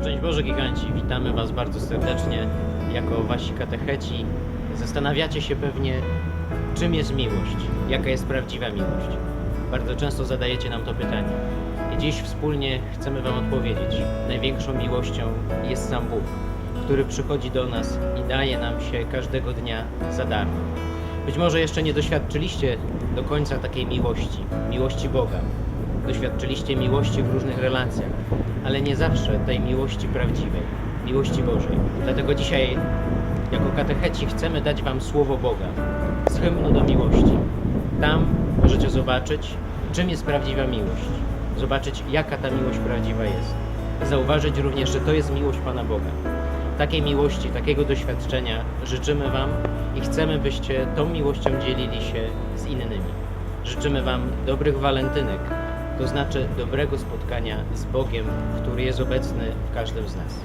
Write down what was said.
Szczęść Boże giganci, witamy Was bardzo serdecznie jako Wasi katecheci. Zastanawiacie się pewnie, czym jest miłość, jaka jest prawdziwa miłość. Bardzo często zadajecie nam to pytanie. I dziś wspólnie chcemy Wam odpowiedzieć. Największą miłością jest sam Bóg, który przychodzi do nas i daje nam się każdego dnia za darmo. Być może jeszcze nie doświadczyliście do końca takiej miłości, miłości Boga. Doświadczyliście miłości w różnych relacjach, ale nie zawsze tej miłości prawdziwej, miłości Bożej. Dlatego dzisiaj, jako katecheci, chcemy dać Wam słowo Boga z hymnu do miłości. Tam możecie zobaczyć, czym jest prawdziwa miłość, zobaczyć, jaka ta miłość prawdziwa jest. Zauważyć również, że to jest miłość Pana Boga. Takiej miłości, takiego doświadczenia życzymy Wam i chcemy, byście tą miłością dzielili się z innymi. Życzymy Wam dobrych walentynek, to znaczy dobrego spotkania z Bogiem, który jest obecny w każdym z nas.